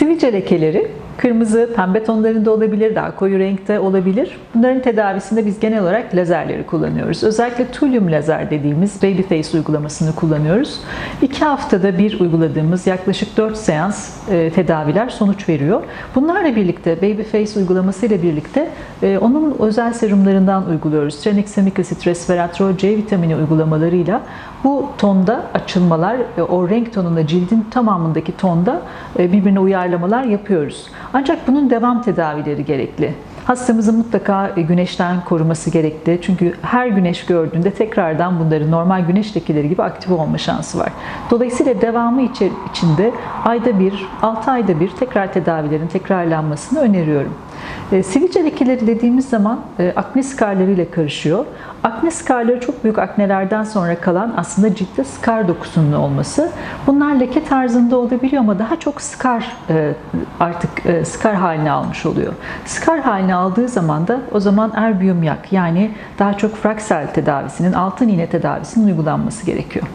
Sivilce lekeleri kırmızı, pembe tonlarında olabilir, daha koyu renkte olabilir. Bunların tedavisinde biz genel olarak lazerleri kullanıyoruz. Özellikle Thulium lazer dediğimiz Babyface uygulamasını kullanıyoruz. İki haftada bir uyguladığımız yaklaşık 4 seans e, tedaviler sonuç veriyor. Bunlarla birlikte Babyface uygulaması ile birlikte e, onun özel serumlarından uyguluyoruz. Tranexamic acid, resveratrol, C vitamini uygulamalarıyla bu tonda açılmalar, o renk tonunda cildin tamamındaki tonda e, birbirine uyarlamalar yapıyoruz. Ancak bunun devam tedavileri gerekli. Hastamızın mutlaka e, güneşten koruması gerekli. Çünkü her güneş gördüğünde tekrardan bunların normal güneş lekeleri gibi aktif olma şansı var. Dolayısıyla devamı içi- içinde ayda bir, 6 ayda bir tekrar tedavilerin tekrarlanmasını öneriyorum. E, sivilce lekeleri dediğimiz zaman e, akne skarlarıyla karışıyor. Akne skarları çok büyük aknelerden sonra kalan aslında ciltte skar dokusunun olması. Bunlar leke tarzında olabiliyor ama daha çok skar e, artık e, skar haline almış oluyor. Skar haline aldığı zaman da o zaman erbiyum yak yani daha çok fraksel tedavisinin altın iğne tedavisinin uygulanması gerekiyor.